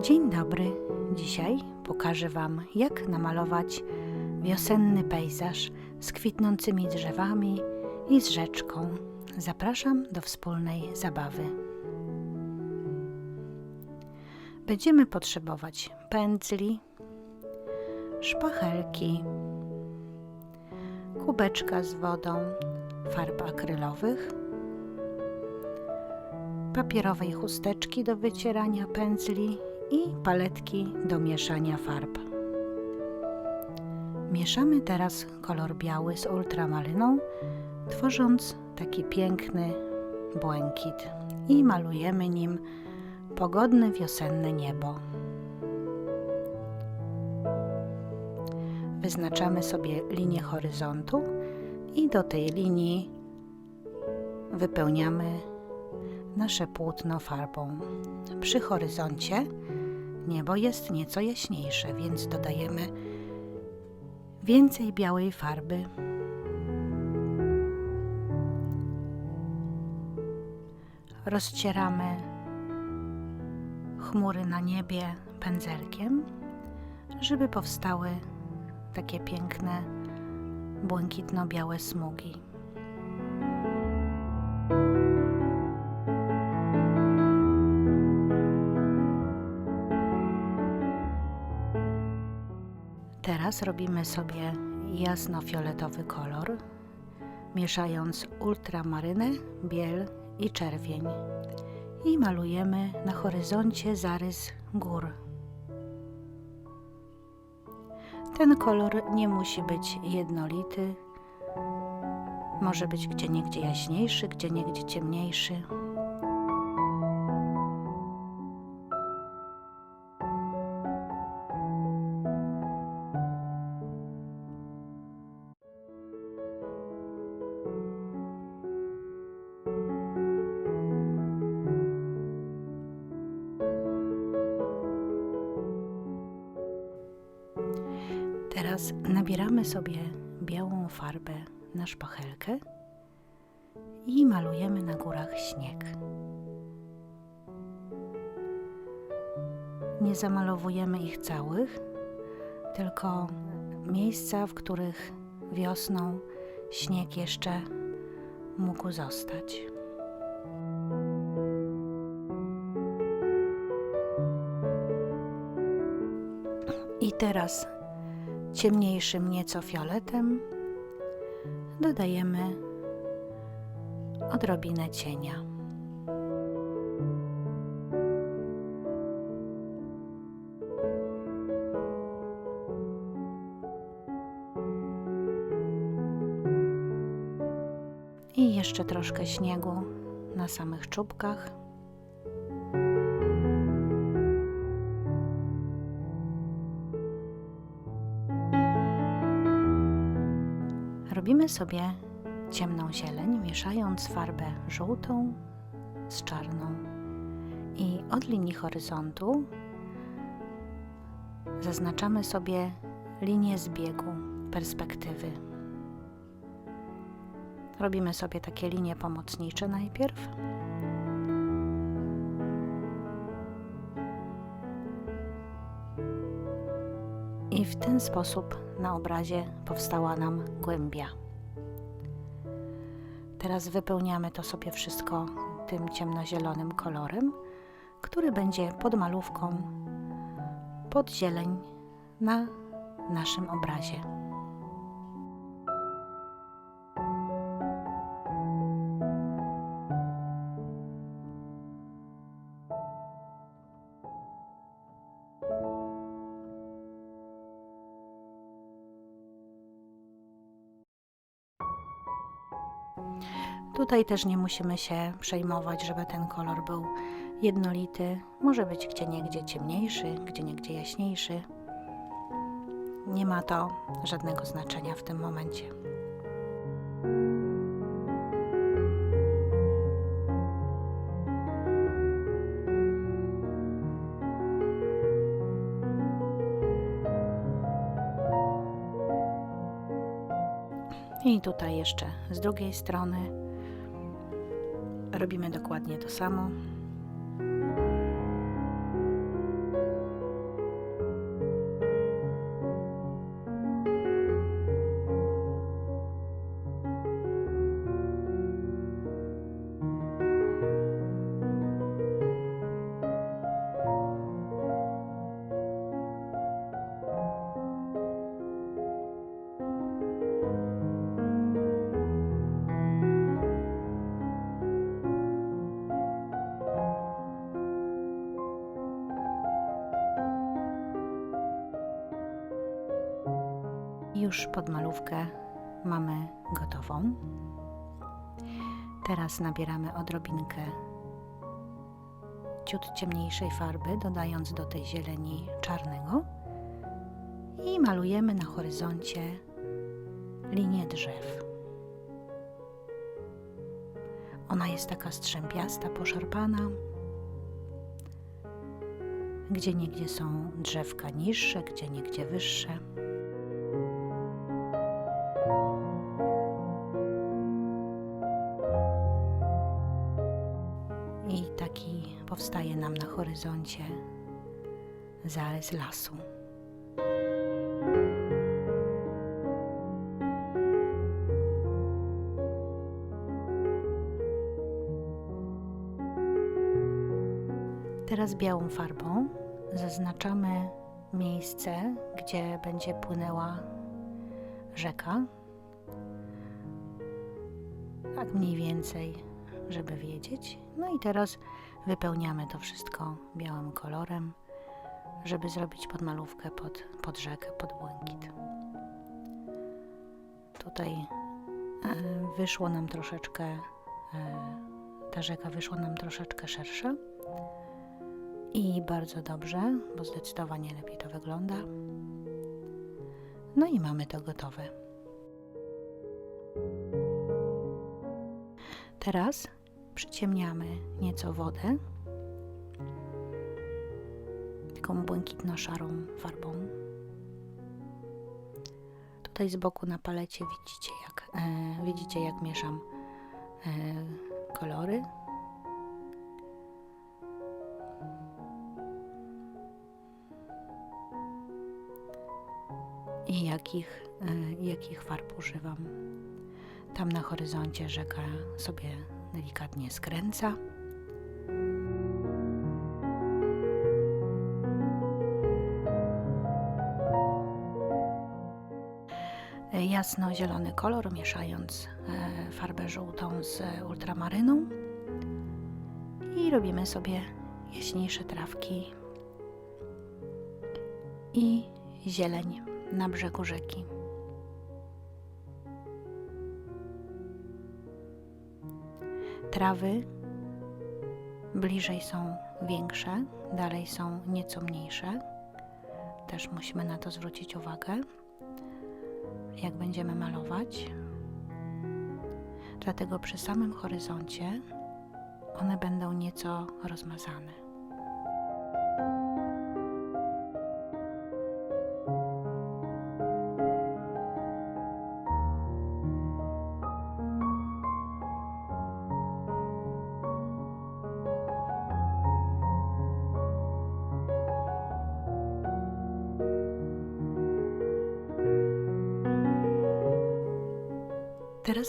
Dzień dobry. Dzisiaj pokażę Wam, jak namalować wiosenny pejzaż z kwitnącymi drzewami i z rzeczką. Zapraszam do wspólnej zabawy. Będziemy potrzebować pędzli, szpachelki, kubeczka z wodą, farb akrylowych, papierowej chusteczki do wycierania pędzli i paletki do mieszania farb. Mieszamy teraz kolor biały z ultramaryną, tworząc taki piękny błękit i malujemy nim pogodne wiosenne niebo. Wyznaczamy sobie linię horyzontu i do tej linii wypełniamy nasze płótno farbą. Przy horyzoncie niebo jest nieco jaśniejsze, więc dodajemy więcej białej farby. Rozcieramy chmury na niebie pędzelkiem, żeby powstały takie piękne błękitno-białe smugi. Teraz robimy sobie jasno-fioletowy kolor, mieszając ultramarynę, biel i czerwień. I malujemy na horyzoncie zarys gór. Ten kolor nie musi być jednolity. Może być gdzie niegdzie jaśniejszy, gdzie niegdzie ciemniejszy. Teraz nabieramy sobie białą farbę na szpachelkę i malujemy na górach śnieg. Nie zamalowujemy ich całych, tylko miejsca, w których wiosną śnieg jeszcze mógł zostać. I teraz ciemniejszym nieco fioletem dodajemy odrobinę cienia. I jeszcze troszkę śniegu na samych czubkach. Robimy sobie ciemną zieleń, mieszając farbę żółtą z czarną. I od linii horyzontu zaznaczamy sobie linię zbiegu perspektywy. Robimy sobie takie linie pomocnicze najpierw. I w ten sposób na obrazie powstała nam głębia. Teraz wypełniamy to sobie wszystko tym ciemnozielonym kolorem, który będzie pod malówką, pod zieleń na naszym obrazie. Tutaj też nie musimy się przejmować, żeby ten kolor był jednolity. Może być gdzie niegdzie ciemniejszy, gdzie niegdzie jaśniejszy. Nie ma to żadnego znaczenia w tym momencie. I tutaj jeszcze z drugiej strony robimy dokładnie to samo. Już podmalówkę mamy gotową. Teraz nabieramy odrobinkę ciut ciemniejszej farby, dodając do tej zieleni czarnego i malujemy na horyzoncie linię drzew. Ona jest taka strzępiasta, poszarpana. Gdzie niegdzie są drzewka niższe, gdzie niegdzie wyższe. Powstaje nam na horyzoncie zarys lasu. Teraz białą farbą zaznaczamy miejsce, gdzie będzie płynęła rzeka. Tak mniej więcej, żeby wiedzieć. No i teraz wypełniamy to wszystko białym kolorem, żeby zrobić podmalówkę pod, pod rzekę, pod błękit. Tutaj e, wyszło nam troszeczkę, e, ta rzeka wyszła nam troszeczkę szersza. I bardzo dobrze, bo zdecydowanie lepiej to wygląda. No i mamy to gotowe. Teraz przyciemniamy nieco wodę taką błękitno-szarą farbą. Tutaj z boku na palecie widzicie jak, e, widzicie jak mieszam e, kolory. i jakich, e, jakich farb używam. Tam na horyzoncie rzeka sobie delikatnie skręca. Jasno-zielony kolor, mieszając e, farbę żółtą z ultramaryną i robimy sobie jaśniejsze trawki i zieleń na brzegu rzeki. Trawy bliżej są większe, dalej są nieco mniejsze. Też musimy na to zwrócić uwagę, jak będziemy malować. Dlatego przy samym horyzoncie one będą nieco rozmazane.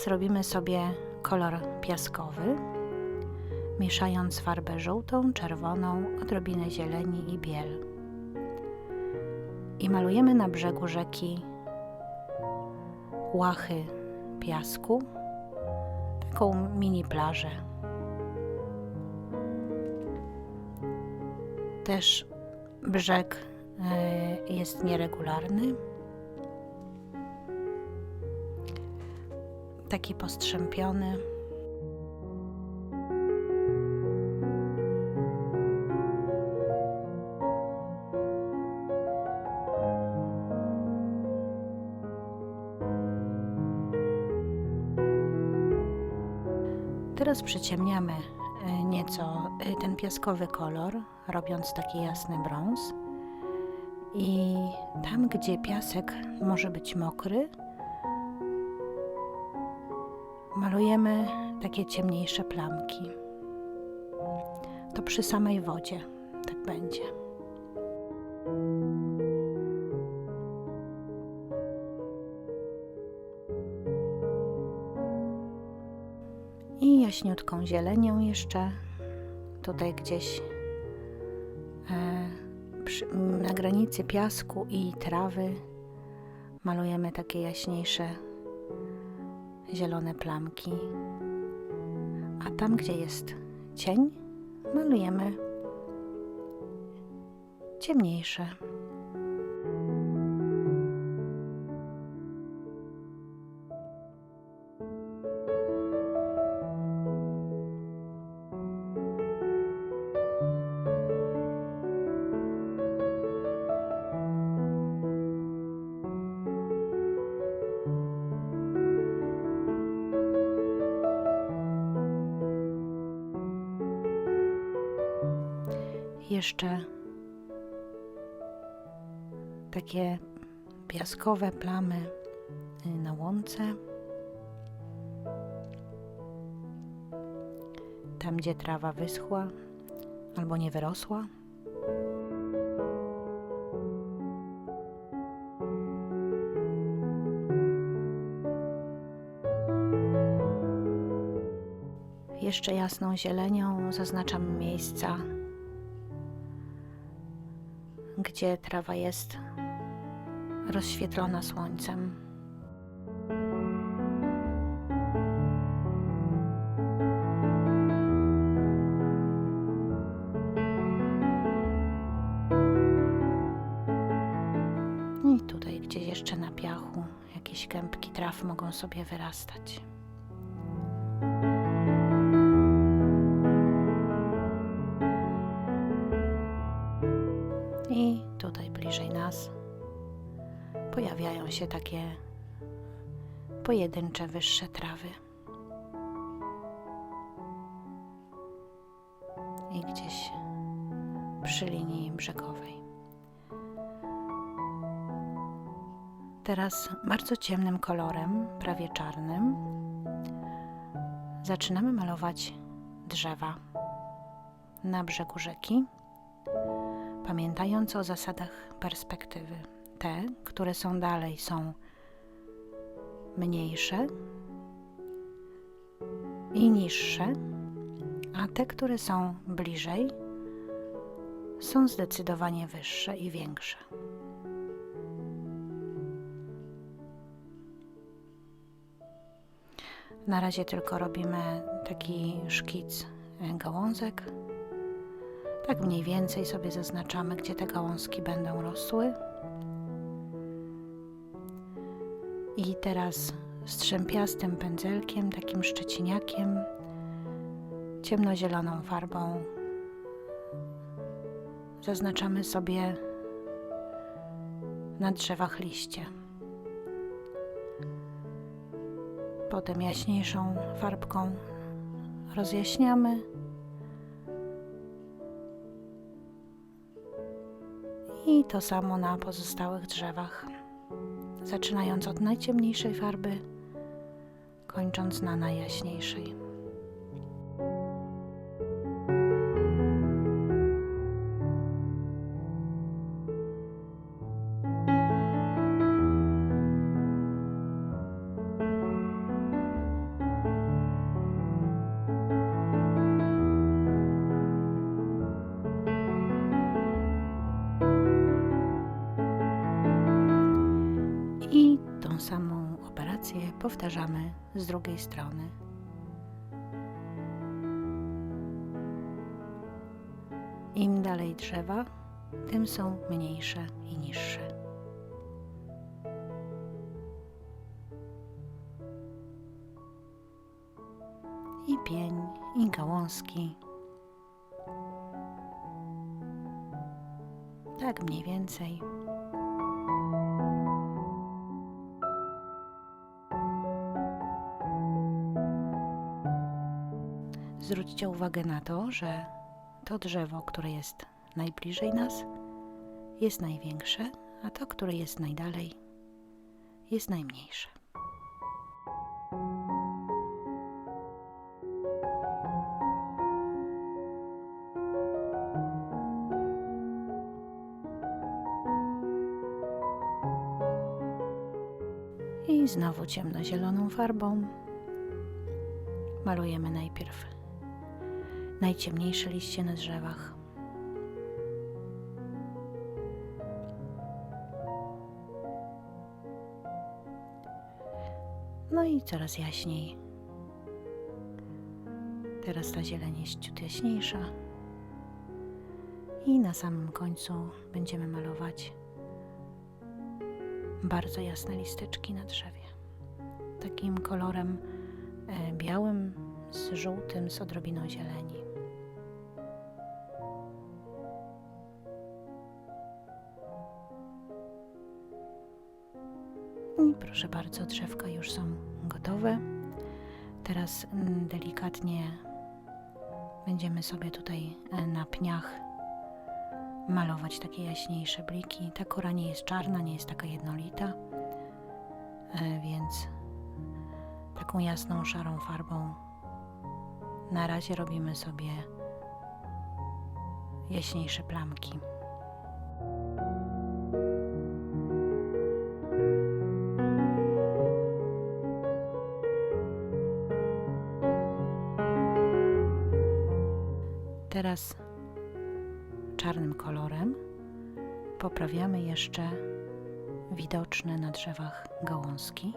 Robimy sobie kolor piaskowy, mieszając farbę żółtą, czerwoną, odrobinę zieleni i biel. I malujemy na brzegu rzeki łachy piasku, taką mini plażę. Też brzeg y, jest nieregularny. Taki postrzępiony. Teraz przyciemniamy e, nieco e, ten piaskowy kolor, robiąc taki jasny brąz. I tam, gdzie piasek może być mokry, malujemy takie ciemniejsze plamki. To przy samej wodzie tak będzie. I jaśniutką zielenią jeszcze tutaj gdzieś e, na granicy piasku i trawy malujemy takie jaśniejsze zielone plamki, a tam, gdzie jest cień, malujemy ciemniejsze. Jeszcze takie piaskowe plamy y, na łące. Tam, gdzie trawa wyschła albo nie wyrosła. Jeszcze jasną zielenią zaznaczam miejsca, gdzie trawa jest rozświetlona słońcem. I tutaj gdzieś jeszcze na piachu jakieś kępki traw mogą sobie wyrastać. Się takie pojedyncze wyższe trawy. I gdzieś przy linii brzegowej. Teraz bardzo ciemnym kolorem, prawie czarnym, zaczynamy malować drzewa na brzegu rzeki pamiętając o zasadach perspektywy. Te, które są dalej, są mniejsze i niższe, a te, które są bliżej, są zdecydowanie wyższe i większe. Na razie tylko robimy taki szkic gałązek. Tak mniej więcej sobie zaznaczamy, gdzie te gałązki będą rosły. I teraz strzępiastym pędzelkiem, takim szczeciniakiem, ciemnozieloną farbą zaznaczamy sobie na drzewach liście. Potem jaśniejszą farbką rozjaśniamy I to samo na pozostałych drzewach, zaczynając od najciemniejszej farby, kończąc na najjaśniejszej. Powtarzamy z drugiej strony. Im dalej drzewa, tym są mniejsze i niższe. I pień, i gałązki. Tak mniej więcej. Zwróćcie uwagę na to, że to drzewo, które jest najbliżej nas, jest największe, a to, które jest najdalej, jest najmniejsze. I znowu ciemnozieloną farbą malujemy najpierw najciemniejsze liście na drzewach. No i coraz jaśniej. Teraz ta zieleń jest ciut jaśniejsza. I na samym końcu będziemy malować bardzo jasne listeczki na drzewie. Takim kolorem e, białym z żółtym, z odrobiną zieleni. Proszę bardzo, drzewka już są gotowe. Teraz mm, delikatnie będziemy sobie tutaj e, na pniach malować takie jaśniejsze bliki. Ta kora nie jest czarna, nie jest taka jednolita, e, więc taką jasną, szarą farbą na razie robimy sobie jaśniejsze plamki. Poprawiamy jeszcze widoczne na drzewach gałązki,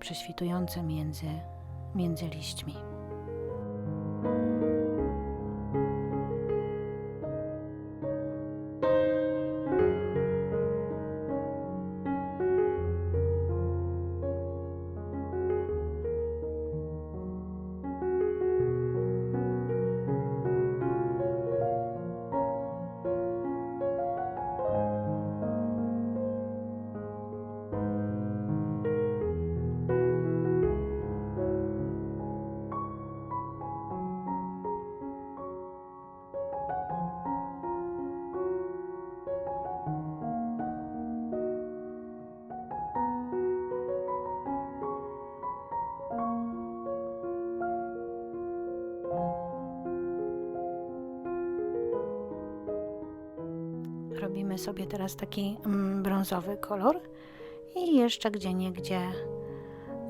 prześwitujące między, między liśćmi. Robimy sobie teraz taki mm, brązowy kolor i jeszcze gdzie niegdzie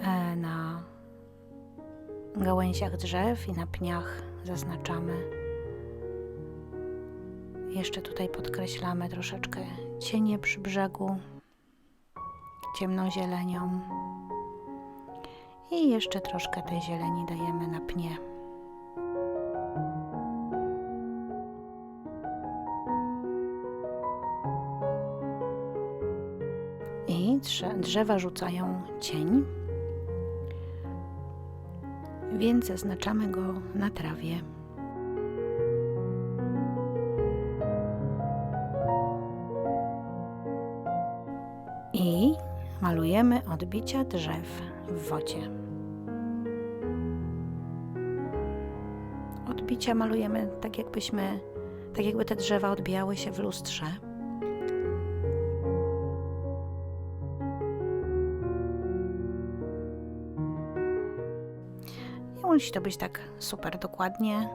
e, na gałęziach drzew i na pniach zaznaczamy. Jeszcze tutaj podkreślamy troszeczkę cienie przy brzegu, ciemną zielenią. I jeszcze troszkę tej zieleni dajemy na pnie. Drzewa rzucają cień, więc zaznaczamy go na trawie. I malujemy odbicia drzew w wodzie. Odbicia malujemy tak jakbyśmy, tak jakby te drzewa odbijały się w lustrze. Musi to być tak super dokładnie.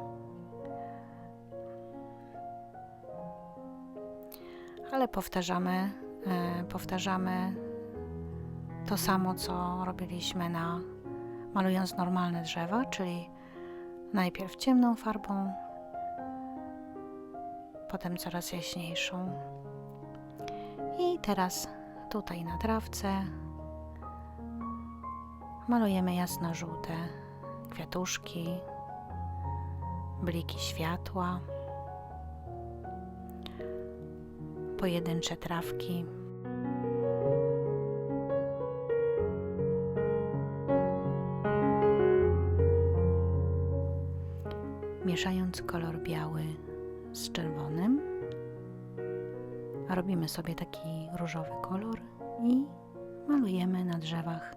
Ale powtarzamy, e, powtarzamy to samo, co robiliśmy na malując normalne drzewa, czyli najpierw ciemną farbą, potem coraz jaśniejszą. I teraz tutaj na trawce malujemy jasno-żółte kwiatuszki, bliki światła, pojedyncze trawki. Mieszając kolor biały z czerwonym, robimy sobie taki różowy kolor i malujemy na drzewach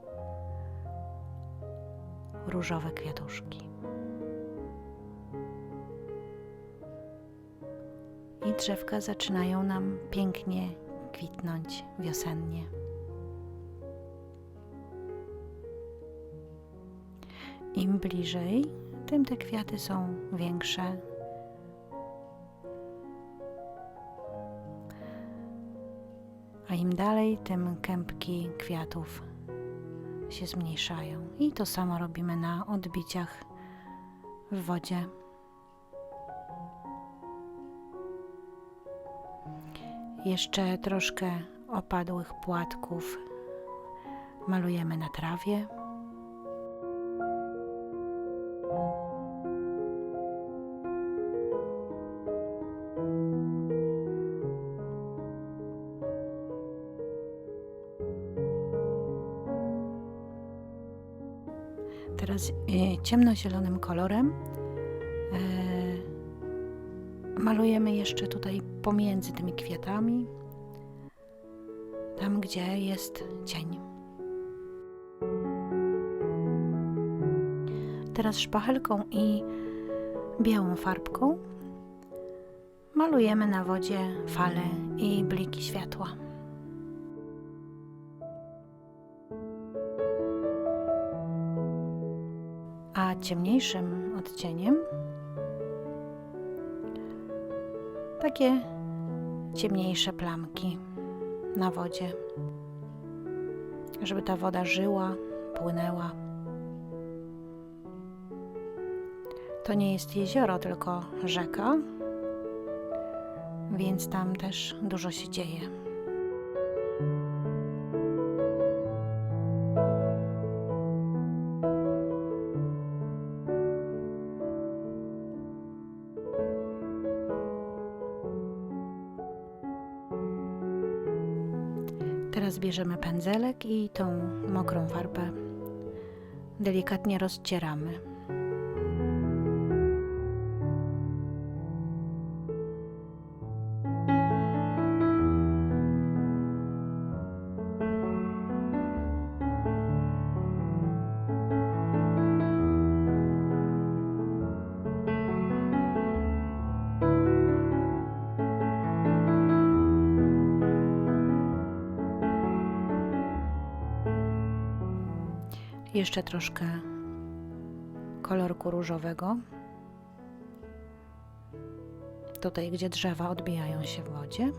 różowe kwiatuszki. I drzewka zaczynają nam pięknie kwitnąć wiosennie. Im bliżej, tym te kwiaty są większe. A im dalej, tym kępki kwiatów się zmniejszają. I to samo robimy na odbiciach w wodzie. Jeszcze troszkę opadłych płatków malujemy na trawie. Teraz e, ciemnozielonym kolorem e, malujemy jeszcze tutaj pomiędzy tymi kwiatami, tam gdzie jest cień. Teraz szpachelką i białą farbką malujemy na wodzie fale i bliki światła. Ciemniejszym odcieniem takie ciemniejsze plamki na wodzie, żeby ta woda żyła, płynęła. To nie jest jezioro, tylko rzeka, więc tam też dużo się dzieje. Bierzemy pędzelek i tą mokrą farbę delikatnie rozcieramy. Jeszcze troszkę kolorku różowego. Tutaj, gdzie drzewa odbijają się w wodzie.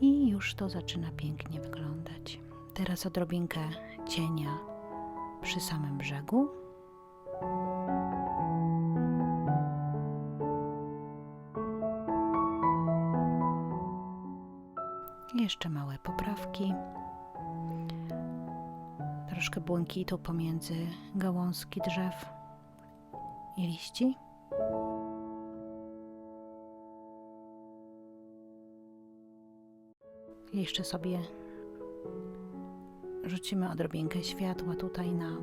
I już to zaczyna pięknie wyglądać. Teraz odrobinkę cienia przy samym brzegu. Jeszcze małe poprawki troszkę błękitu pomiędzy gałązki drzew i liści. Jeszcze sobie rzucimy odrobinkę światła tutaj na,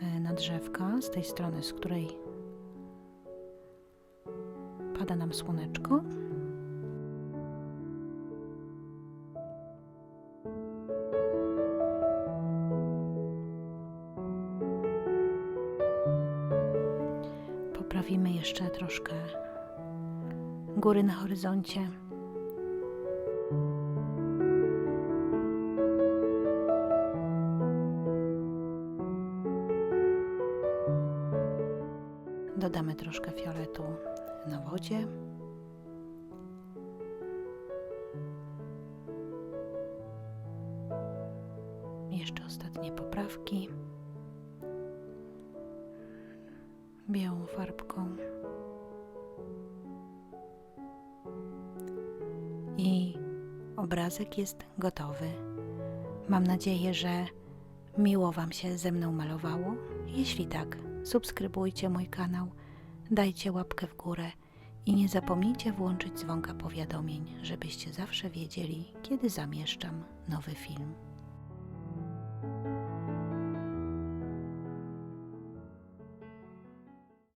e, na drzewka z tej strony, z której pada nam słoneczko. Góry na horyzoncie. Dodamy troszkę fioletu na wodzie. Obrazek jest gotowy. Mam nadzieję, że miło Wam się ze mną malowało. Jeśli tak, subskrybujcie mój kanał, dajcie łapkę w górę i nie zapomnijcie włączyć dzwonka powiadomień, żebyście zawsze wiedzieli, kiedy zamieszczam nowy film.